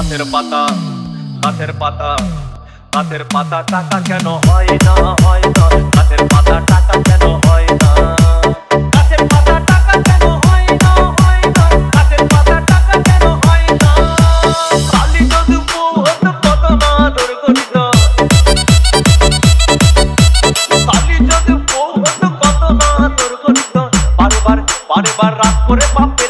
গাছের পাতা গাছের পাতা গাছের পাতা টাকা কেন হয় না হয় না? গাছের পাতা টাকা কেন হয় না? বারবার রাত করে বাপের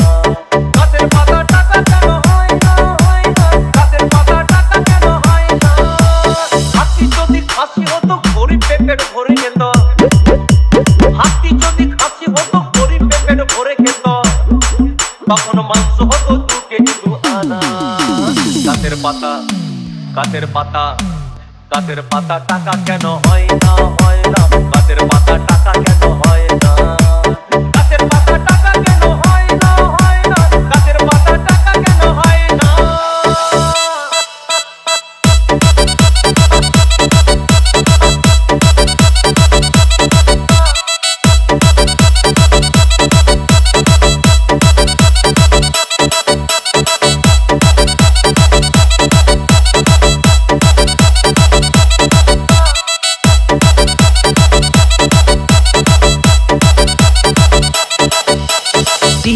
ভরে খেত তখন মাংস হতো আনা। পাতা গাছের পাতা গাছের পাতা টাকা কেন হয় না হয় না?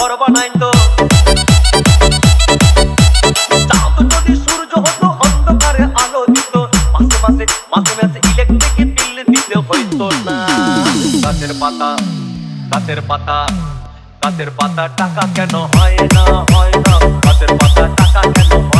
ঘর বানাইতো চাঁদ যদি সূর্য হতো, অন্ধকারে আলো পাতা, গাছের পাতা টাকা কেন হয় না হয় না। গাছের পাতা টাকা কেন হয়